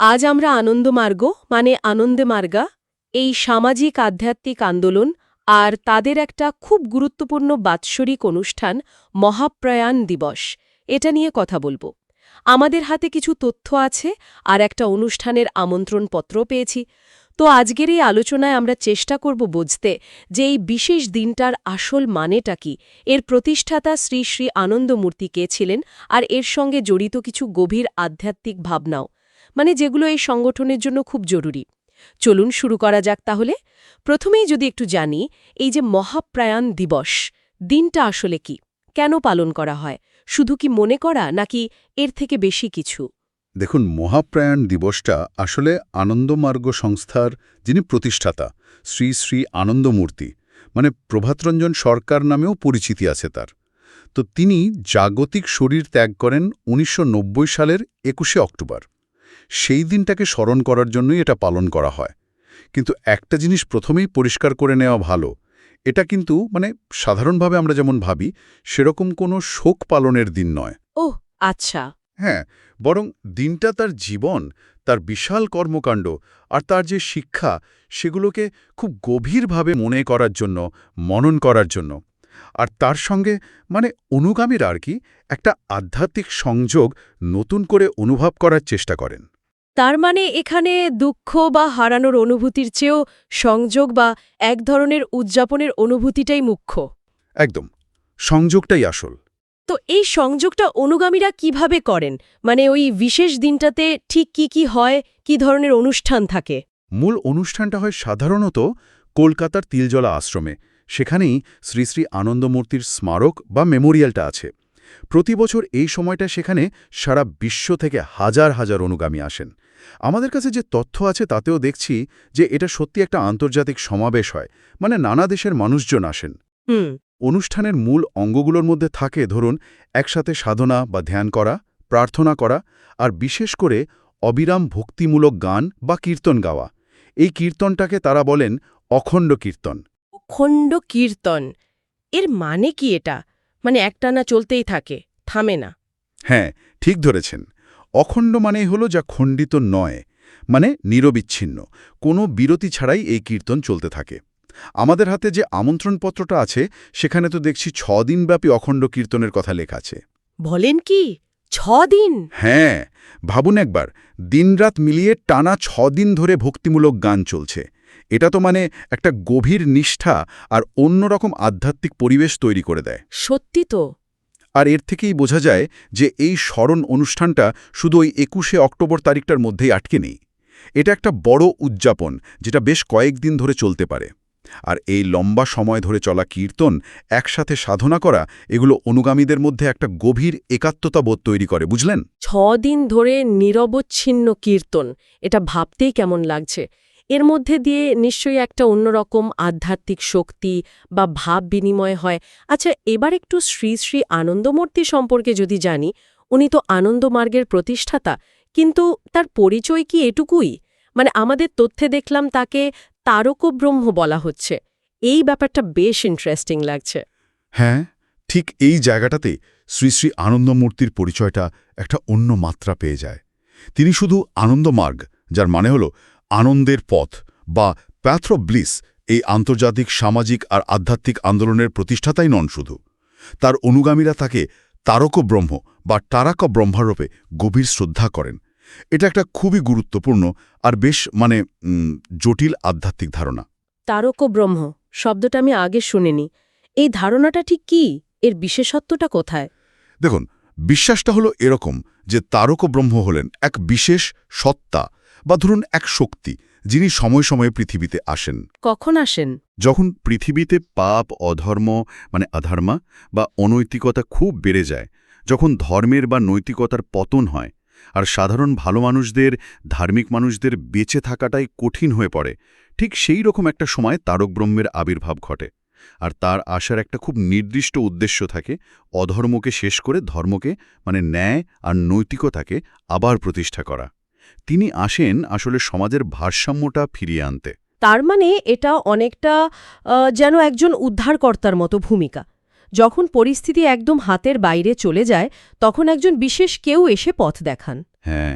আজ আমরা আনন্দমার্গ মানে আনন্দে মার্গা এই সামাজিক আধ্যাত্মিক আন্দোলন আর তাদের একটা খুব গুরুত্বপূর্ণ বাৎসরিক অনুষ্ঠান, মহাপ্রয়াণ দিবস। এটা নিয়ে কথা বলব। আমাদের হাতে কিছু তথ্য আছে আর একটা অনুষ্ঠানের আমন্ত্রণপত্র পেয়েছি। তো আজকের এই আলোচনায় আমরা চেষ্টা করব বুঝতে যে এই বিশেষ দিনটার আসল মানেটা কি। এর প্রতিষ্ঠাতা শ্রী শ্রী আনন্দমূর্তি কে ছিলেন আর এর সঙ্গে জড়িত কিছু গভীর আধ্যাত্মিক ভাবনাও। মানে যেগুলো এই সংগঠনের জন্য খুব জরুরি। চলুন শুরু করা যাক তাহলে। প্রথমেই যদি একটু জানি, এই যে মহাপ্রায়াণ দিবস, দিনটা আসলে কি? কেন পালন করা হয়? শুধু কি মনে করা, নাকি এর থেকে বেশি কিছু? দেখুন, মহাপ্রায়ণ দিবসটা আসলে আনন্দমার্গ সংস্থার যিনি প্রতিষ্ঠাতা, শ্রী শ্রী আনন্দমূর্তি মানে প্রভাতরঞ্জন সরকার নামেও পরিচিতি আছে তার। তো তিনি জাগতিক শরীর ত্যাগ করেন উনিশশো নব্বই সালের একুশে অক্টোবর। সেই দিনটাকে স্মরণ করার জন্যই এটা পালন করা হয়। কিন্তু একটা জিনিস প্রথমেই পরিষ্কার করে নেওয়া ভালো এটা কিন্তু মানে সাধারণভাবে আমরা যেমন ভাবি সেরকম কোনো শোক পালনের দিন নয়। ওহ আচ্ছা। হ্যাঁ বরং দিনটা তার জীবন তার বিশাল কর্মকাণ্ড আর তার যে শিক্ষা সেগুলোকে খুব গভীরভাবে মনে করার জন্য মনন করার জন্য। আর তার সঙ্গে মানে অনুগামীরা আর কি একটা আধ্যাত্মিক সংযোগ নতুন করে অনুভব করার চেষ্টা করেন। তার মানে এখানে দুঃখ বা হারানোর অনুভূতির চেয়েও সংযোগ বা এক ধরনের উদযাপনের অনুভূতিটাই মুখ্য। একদম সংযোগটাই আসল। তো এই সংযোগটা অনুগামীরা কীভাবে করেন? মানে ওই বিশেষ দিনটাতে ঠিক কি কি হয় কি ধরনের অনুষ্ঠান থাকে? মূল অনুষ্ঠানটা হয় সাধারণত কলকাতার তিলজলা আশ্রমে। সেখানেই শ্রী শ্রী আনন্দমূর্তির স্মারক বা মেমোরিয়ালটা আছে। প্রতি বছর এই সময়টা সেখানে সারা বিশ্ব থেকে হাজার হাজার অনুগামী আসেন। আমাদের কাছে যে তথ্য আছে তাতেও দেখছি যে এটা সত্যি একটা আন্তর্জাতিক সমাবেশ হয় মানে নানা দেশের মানুষজন আসেন। হুম। অনুষ্ঠানের মূল অঙ্গগুলোর মধ্যে থাকে ধরুন একসাথে সাধনা বা ধ্যান করা প্রার্থনা করা আর বিশেষ করে অবিরাম ভক্তিমূলক গান বা কীর্তন গাওয়া। এই কীর্তনটাকে তারা বলেন অখণ্ড কীর্তন। অখণ্ড কীর্তন? এর মানে কি এটা? মানে একটানা চলতেই থাকে থামে না। হ্যাঁ ঠিক ধরেছেন। অখণ্ড মানেই হলো যা খণ্ডিত নয় মানে নিরবিচ্ছিন্ন। কোনো বিরতি ছাড়াই এই কীর্তন চলতে থাকে। আমাদের হাতে যে আমন্ত্রণপত্রটা আছে সেখানে তো দেখছি ছ দিনব্যাপী অখণ্ড কীর্তনের কথা লেখা আছে। বলেন কি? ছ দিন হ্যাঁ ভাবুন একবার দিনরাত মিলিয়ে টানা ছ দিন ধরে ভক্তিমূলক গান চলছে। এটা তো মানে একটা গভীর নিষ্ঠা আর অন্যরকম আধ্যাত্মিক পরিবেশ তৈরি করে দেয়। সত্যি তো। আর এর থেকেই বোঝা যায় যে এই স্মরণ অনুষ্ঠানটা শুধু ওই একুশে অক্টোবর তারিখটার মধ্যেই আটকে নেই। এটা একটা বড় উদযাপন, যেটা বেশ কয়েকদিন ধরে চলতে পারে। আর এই লম্বা সময় ধরে চলা কীর্তন, একসাথে সাধনা করা, এগুলো অনুগামীদের মধ্যে একটা গভীর একাত্মতা বোধ তৈরি করে, বুঝলেন? ছ দিন ধরে নিরবচ্ছিন্ন কীর্তন, এটা ভাবতেই কেমন লাগছে। এর মধ্যে দিয়ে নিশ্চয়ই একটা অন্যরকম আধ্যাত্মিক শক্তি বা ভাব বিনিময় হয়। আচ্ছা এবার একটু শ্রী শ্রী আনন্দমূর্তি সম্পর্কে যদি জানি, উনি তো আনন্দমার্গের প্রতিষ্ঠাতা, কিন্তু তার পরিচয় কি এটুকুই? মানে আমাদের তথ্যে দেখলাম তাকে তারকব্রহ্ম বলা হচ্ছে। এই ব্যাপারটা বেশ ইন্টারেস্টিং লাগছে। হ্যাঁ ঠিক এই জায়গাটাতে শ্রী শ্রী আনন্দমূর্তির পরিচয়টা একটা অন্য মাত্রা পেয়ে যায়। তিনি শুধু আনন্দমার্গ, যার মানে হল আনন্দের পথ বা প্যাথ্র ব্লিস এই আন্তর্জাতিক সামাজিক আর আধ্যাত্মিক আন্দোলনের প্রতিষ্ঠাতাই নন শুধু। তার অনুগামীরা তাকে তারক ব্রহ্ম বা টারাক ব্রহ্মারূপে গভীর শ্রদ্ধা করেন। এটা একটা খুবই গুরুত্বপূর্ণ আর বেশ মানে জটিল আধ্যাত্মিক ধারণা। তারক ব্রহ্ম শব্দটা আমি আগে শুনিনি। এই ধারণাটা ঠিক কি? এর বিশেষত্বটা কোথায়? দেখুন বিশ্বাসটা হলো এরকম যে তারক ব্রহ্ম হলেন এক বিশেষ সত্তা বা ধরুন এক শক্তি যিনি সময় সময়ে পৃথিবীতে আসেন। কখন আসেন? যখন পৃথিবীতে পাপ অধর্ম মানে অধর্মা বা অনৈতিকতা খুব বেড়ে যায় যখন ধর্মের বা নৈতিকতার পতন হয় আর সাধারণ ভালো মানুষদের ধার্মিক মানুষদের বেঁচে থাকাটাই কঠিন হয়ে পড়ে ঠিক সেই রকম একটা সময় তারক ব্রহ্মের আবির্ভাব ঘটে। আর তার আসার একটা খুব নির্দিষ্ট উদ্দেশ্য থাকে অধর্মকে শেষ করে ধর্মকে মানে ন্যায় আর নৈতিকতাকে আবার প্রতিষ্ঠা করা। তিনি আসেন আসলে সমাজের ভারসাম্যটা ফিরিয়ে আনতে। তার মানে এটা অনেকটা যেন একজন উদ্ধারকর্তার মতো ভূমিকা। যখন পরিস্থিতি একদম হাতের বাইরে চলে যায় তখন একজন বিশেষ কেউ এসে পথ দেখান। হ্যাঁ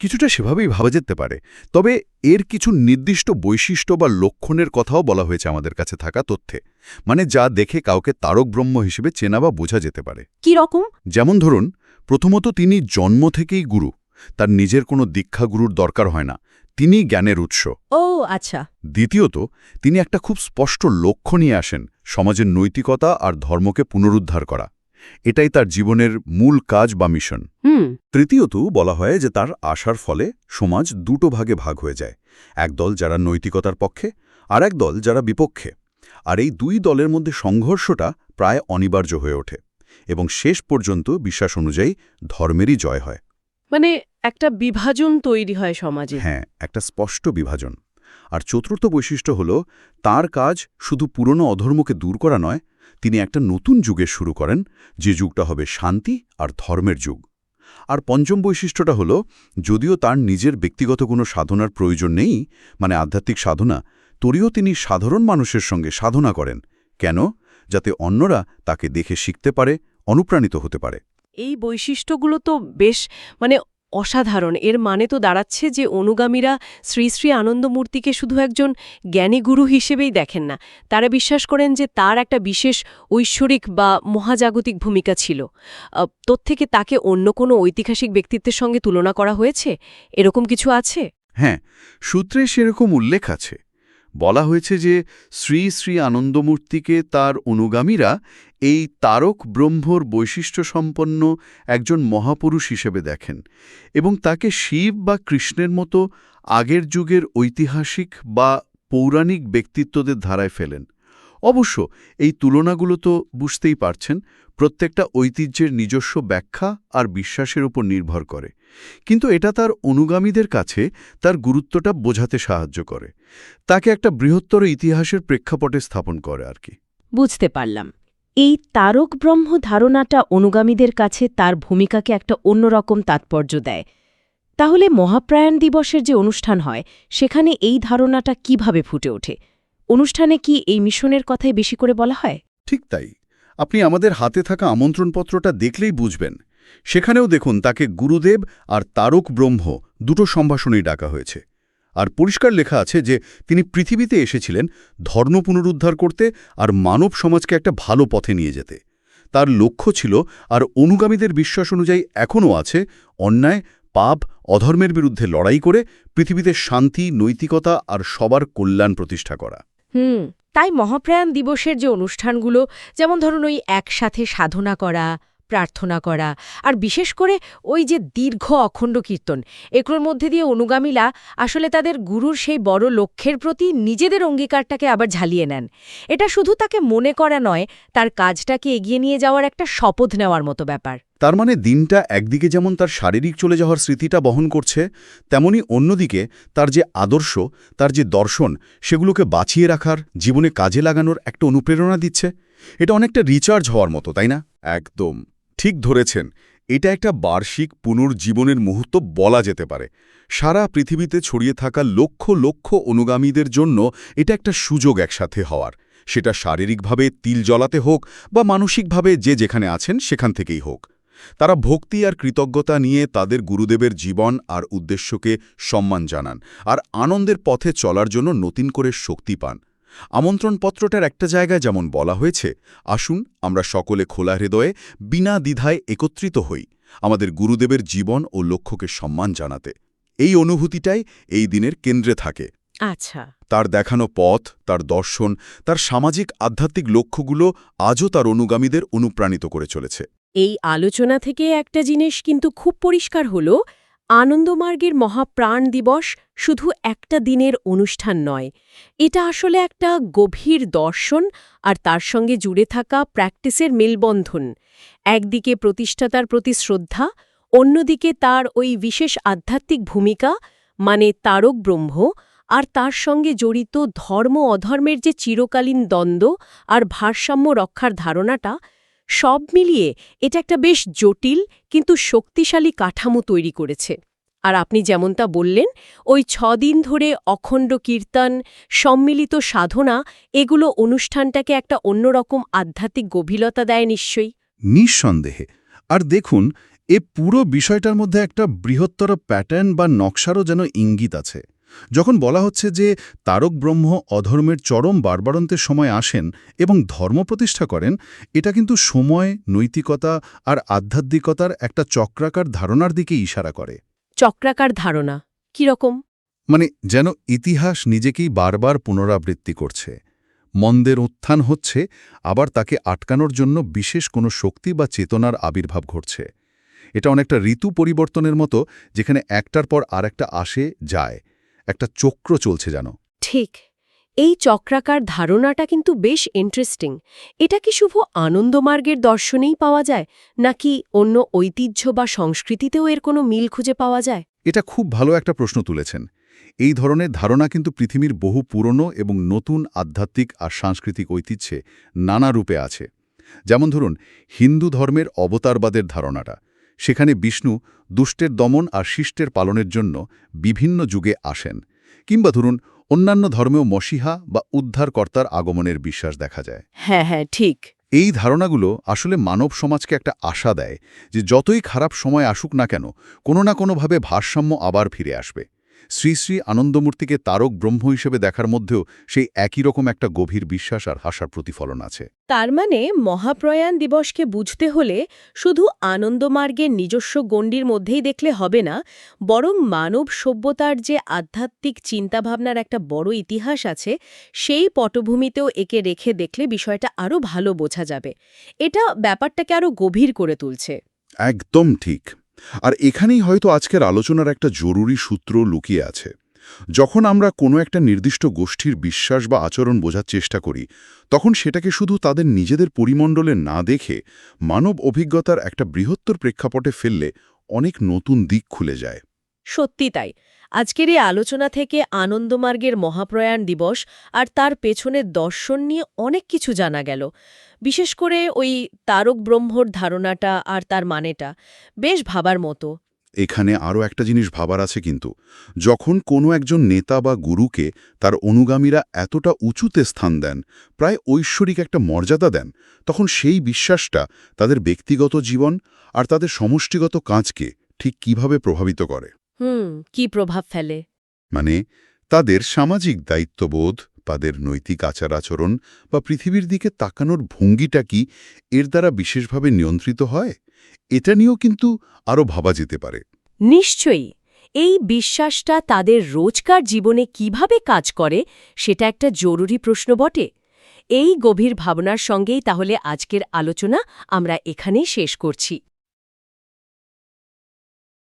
কিছুটা সেভাবেই ভাবা যেতে পারে। তবে এর কিছু নির্দিষ্ট বৈশিষ্ট্য বা লক্ষণের কথাও বলা হয়েছে আমাদের কাছে থাকা তথ্যে। মানে যা দেখে কাউকে তারক ব্রহ্ম হিসেবে চেনা বা বোঝা যেতে পারে। কি রকম যেমন ধরুন প্রথমত তিনি জন্ম থেকেই গুরু। তার নিজের কোনো দীক্ষাগুরুর দরকার হয় না। তিনি জ্ঞানের উৎস। ও আচ্ছা। দ্বিতীয়ত তিনি একটা খুব স্পষ্ট লক্ষ্য নিয়ে আসেন সমাজের নৈতিকতা আর ধর্মকে পুনরুদ্ধার করা। এটাই তার জীবনের মূল কাজ বা মিশন। তৃতীয়ত বলা হয় যে তার আশার ফলে সমাজ দুটো ভাগে ভাগ হয়ে যায় এক দল যারা নৈতিকতার পক্ষে আর এক দল যারা বিপক্ষে। আর এই দুই দলের মধ্যে সংঘর্ষটা প্রায় অনিবার্য হয়ে ওঠে এবং শেষ পর্যন্ত বিশ্বাস অনুযায়ী ধর্মেরই জয় হয়। মানে একটা বিভাজন তৈরি হয় সমাজে। হ্যাঁ একটা স্পষ্ট বিভাজন। আর চতুর্থ বৈশিষ্ট্য হল তার কাজ শুধু পুরনো অধর্মকে দূর করা নয় তিনি একটা নতুন যুগের শুরু করেন যে যুগটা হবে শান্তি আর ধর্মের যুগ। আর পঞ্চম বৈশিষ্ট্যটা হল যদিও তার নিজের ব্যক্তিগত কোনো সাধনার প্রয়োজন নেই মানে আধ্যাত্মিক সাধনা তরিও তিনি সাধারণ মানুষের সঙ্গে সাধনা করেন। কেন? যাতে অন্যরা তাকে দেখে শিখতে পারে অনুপ্রাণিত হতে পারে। এই বৈশিষ্ট্যগুলো তো বেশ মানে অসাধারণ। এর মানে তো দাঁড়াচ্ছে যে অনুগামীরা শ্রী শ্রী আনন্দমূর্তিকে শুধু একজন জ্ঞানী গুরু হিসেবেই দেখেন না। তারা বিশ্বাস করেন যে তার একটা বিশেষ ঐশ্বরিক বা মহাজাগতিক ভূমিকা ছিল। তোর থেকে তাকে অন্য কোনো ঐতিহাসিক ব্যক্তিত্বের সঙ্গে তুলনা করা হয়েছে? এরকম কিছু আছে? হ্যাঁ সূত্রে সেরকম উল্লেখ আছে। বলা হয়েছে যে শ্রী শ্রী আনন্দমূর্তিকে তার অনুগামীরা এই তারক ব্রহ্মর বৈশিষ্ট্য সম্পন্ন একজন মহাপুরুষ হিসেবে দেখেন এবং তাকে শিব বা কৃষ্ণের মতো আগের যুগের ঐতিহাসিক বা পৌরাণিক ব্যক্তিত্বদের ধারায় ফেলেন। অবশ্য এই তুলনাগুলো তো বুঝতেই পারছেন, প্রত্যেকটা ঐতিহ্যের নিজস্ব ব্যাখ্যা আর বিশ্বাসের উপর নির্ভর করে। কিন্তু এটা তার অনুগামীদের কাছে তার গুরুত্বটা বোঝাতে সাহায্য করে। তাকে একটা বৃহত্তর ইতিহাসের প্রেক্ষাপটে স্থাপন করে আর কি। বুঝতে পারলাম। এই তারক ব্রহ্ম ধারণাটা অনুগামীদের কাছে তার ভূমিকাকে একটা অন্যরকম তাৎপর্য দেয়। তাহলে মহাপ্রায়ণ দিবসের যে অনুষ্ঠান হয়, সেখানে এই ধারণাটা কীভাবে ফুটে ওঠে? অনুষ্ঠানে কি এই মিশনের কথাই বেশি করে বলা হয়? ঠিক তাই। আপনি আমাদের হাতে থাকা আমন্ত্রণপত্রটা দেখলেই বুঝবেন। সেখানেও দেখুন তাকে গুরুদেব আর তারক ব্রহ্ম দুটো সম্ভাষণেই ডাকা হয়েছে। আর পরিষ্কার লেখা আছে যে তিনি পৃথিবীতে এসেছিলেন ধর্ম পুনরুদ্ধার করতে আর মানব সমাজকে একটা ভালো পথে নিয়ে যেতে। তার লক্ষ্য ছিল আর অনুগামীদের বিশ্বাস অনুযায়ী এখনও আছে অন্যায়, পাপ, অধর্মের বিরুদ্ধে লড়াই করে পৃথিবীতে শান্তি, নৈতিকতা আর সবার কল্যাণ প্রতিষ্ঠা করা। হুম, তাই মহাপ্রায়ণ দিবসের যে অনুষ্ঠানগুলো, যেমন ধরুন ওই একসাথে সাধনা করা, প্রার্থনা করা, আর বিশেষ করে ওই যে দীর্ঘ অখণ্ড কীর্তন, এগুলোর মধ্যে দিয়ে অনুগামীরা আসলে তাদের গুরুর সেই বড় লক্ষ্যের প্রতি নিজেদের অঙ্গীকারটাকে আবার ঝালিয়ে নেন। এটা শুধু তাকে মনে করা নয়, তার কাজটাকে এগিয়ে নিয়ে যাওয়ার একটা শপথ নেওয়ার মতো ব্যাপার। তার মানে দিনটা একদিকে যেমন তার শারীরিক চলে যাওয়ার স্মৃতিটা বহন করছে, তেমনি অন্যদিকে তার যে আদর্শ, তার যে দর্শন, সেগুলোকে বাঁচিয়ে রাখার, জীবনে কাজে লাগানোর একটা অনুপ্রেরণা দিচ্ছে। এটা অনেকটা রিচার্জ হওয়ার মতো, তাই না? একদম। ঠিক ধরেছেন। এটা একটা বার্ষিক পুনর্জীবনের মুহূর্ত বলা যেতে পারে। সারা পৃথিবীতে ছড়িয়ে থাকা লক্ষ লক্ষ অনুগামীদের জন্য এটা একটা সুযোগ একসাথে হওয়ার। সেটা শারীরিকভাবে তিল জ্বলাতে হোক বা মানসিকভাবে যে যেখানে আছেন সেখান থেকেই হোক। তারা ভক্তি আর কৃতজ্ঞতা নিয়ে তাদের গুরুদেবের জীবন আর উদ্দেশ্যকে সম্মান জানান আর আনন্দের পথে চলার জন্য নতুন করে শক্তি পান। আমন্ত্রণপত্রটার একটা জায়গায় যেমন বলা হয়েছে আসুন আমরা সকলে খোলা হৃদয়ে বিনা দ্বিধায় একত্রিত হই আমাদের গুরুদেবের জীবন ও লক্ষ্যকে সম্মান জানাতে। এই অনুভূতিটাই এই দিনের কেন্দ্রে থাকে। আচ্ছা। তার দেখানো পথ তার দর্শন তার সামাজিক আধ্যাত্মিক লক্ষ্যগুলো আজও তার অনুগামীদের অনুপ্রাণিত করে চলেছে। এই আলোচনা থেকে একটা জিনিস কিন্তু খুব পরিষ্কার হল, আনন্দমার্গের মহাপ্রাণ দিবস শুধু একটা দিনের অনুষ্ঠান নয়। এটা আসলে একটা গভীর দর্শন আর তার সঙ্গে জুড়ে থাকা প্র্যাকটিসের মেলবন্ধন। একদিকে প্রতিষ্ঠাতার প্রতি শ্রদ্ধা, অন্যদিকে তার ওই বিশেষ আধ্যাত্মিক ভূমিকা মানে তারক ব্রহ্ম, আর তার সঙ্গে জড়িত ধর্ম অধর্মের যে চিরকালীন দ্বন্দ্ব আর ভারসাম্য রক্ষার ধারণাটা সব মিলিয়ে এটা একটা বেশ জটিল কিন্তু শক্তিশালী কাঠামো তৈরি করেছে। আর আপনি যেমনটা বললেন, ওই ছদিন ধরে অখণ্ড কীর্তন, সম্মিলিত সাধনা, এগুলো অনুষ্ঠানটাকে একটা অন্যরকম আধ্যাত্মিক গভীরতা দেয় নিশ্চয়ই। নিঃসন্দেহে। আর দেখুন, এ পুরো বিষয়টার মধ্যে একটা বৃহত্তর প্যাটার্ন বা নকশারও যেন ইঙ্গিত আছে। যখন বলা হচ্ছে যে তারক ব্রহ্ম অধর্মের চরম বারবারন্তের সময় আসেন এবং ধর্ম প্রতিষ্ঠা করেন এটা কিন্তু সময় নৈতিকতা আর আধ্যাত্মিকতার একটা চক্রাকার ধারণার দিকে ইশারা করে। চক্রাকার ধারণা? কীরকম মানে যেন ইতিহাস নিজেকেই বারবার পুনরাবৃত্তি করছে। মন্দের উত্থান হচ্ছে আবার তাকে আটকানোর জন্য বিশেষ কোনো শক্তি বা চেতনার আবির্ভাব ঘটছে। এটা অনেকটা ঋতু পরিবর্তনের মতো যেখানে একটার পর আরেকটা আসে যায়। একটা চক্র চলছে যেন। ঠিক। এই চক্রাকার ধারণাটা কিন্তু বেশ ইন্টারেস্টিং এটা কি শুভ আনন্দমার্গের দর্শনেই পাওয়া যায় নাকি অন্য ঐতিহ্য বা সংস্কৃতিতেও এর কোনো মিল খুঁজে পাওয়া যায়? এটা খুব ভালো একটা প্রশ্ন তুলেছেন। এই ধরনের ধারণা কিন্তু পৃথিবীর বহু পুরনো এবং নতুন আধ্যাত্মিক আর সাংস্কৃতিক ঐতিহ্যে নানা রূপে আছে। যেমন ধরুন হিন্দু ধর্মের অবতারবাদের ধারণাটা। সেখানে বিষ্ণু দুষ্টের দমন আর শিষ্টের পালনের জন্য বিভিন্ন যুগে আসেন কিংবা ধরুন অন্যান্য ধর্মেও মসিহা বা উদ্ধারকর্তার আগমনের বিশ্বাস দেখা যায়। হ্যাঁ হ্যাঁ ঠিক। এই ধারণাগুলো আসলে মানব সমাজকে একটা আশা দেয় যে যতই খারাপ সময় আসুক না কেন কোনো না কোনোভাবে ভারসাম্য আবার ফিরে আসবে। শ্রী শ্রী আনন্দমূর্তিকে তারক ব্রহ্ম হিসেবে দেখার মধ্যেও সেই একই রকম একটা গভীর বিশ্বাস আর হাসার প্রতিফলন আছে। তার মানে মহাপ্রয়াণ দিবসকে বুঝতে হলে শুধু আনন্দমার্গের নিজস্ব গণ্ডির মধ্যেই দেখলে হবে না বরং মানব সভ্যতার যে আধ্যাত্মিক চিন্তাভাবনার একটা বড় ইতিহাস আছে সেই পটভূমিতেও একে রেখে দেখলে বিষয়টা আরও ভালো বোঝা যাবে। এটা ব্যাপারটাকে আরও গভীর করে তুলছে। একদম ঠিক। আর এখানেই হয়তো আজকের আলোচনার একটা জরুরি সূত্র লুকিয়ে আছে। যখন আমরা কোনো একটা নির্দিষ্ট গোষ্ঠীর বিশ্বাস বা আচরণ বোঝার চেষ্টা করি, তখন সেটাকে শুধু তাদের নিজেদের পরিমণ্ডলে না দেখে মানব অভিজ্ঞতার একটা বৃহত্তর প্রেক্ষাপটে ফেললে অনেক নতুন দিক খুলে যায়। সত্যি তাই। আজকের এই আলোচনা থেকে আনন্দমার্গের মহাপ্রয়াণ দিবস আর তার পেছনের দর্শন নিয়ে অনেক কিছু জানা গেল। বিশেষ করে ওই তারক ব্রহ্মর ধারণাটা আর তার মানেটা। বেশ ভাবার মতো। এখানে আরও একটা জিনিস ভাবার আছে কিন্তু। যখন কোনো একজন নেতা বা গুরুকে তার অনুগামীরা এতটা উঁচুতে স্থান দেন, প্রায় ঐশ্বরিক একটা মর্যাদা দেন, তখন সেই বিশ্বাসটা তাদের ব্যক্তিগত জীবন আর তাদের সমষ্টিগত কাজকে ঠিক কীভাবে প্রভাবিত করে? হুম কি প্রভাব ফেলে? মানে তাদের সামাজিক দায়িত্ববোধ তাদের নৈতিক আচার আচরণ বা পৃথিবীর দিকে তাকানোর ভঙ্গিটা কি এর দ্বারা বিশেষভাবে নিয়ন্ত্রিত হয়? এটা নিয়েও কিন্তু আরও ভাবা যেতে পারে। নিশ্চয়ই। এই বিশ্বাসটা তাদের রোজকার জীবনে কীভাবে কাজ করে সেটা একটা জরুরি প্রশ্ন বটে। এই গভীর ভাবনার সঙ্গেই তাহলে আজকের আলোচনা আমরা এখানেই শেষ করছি।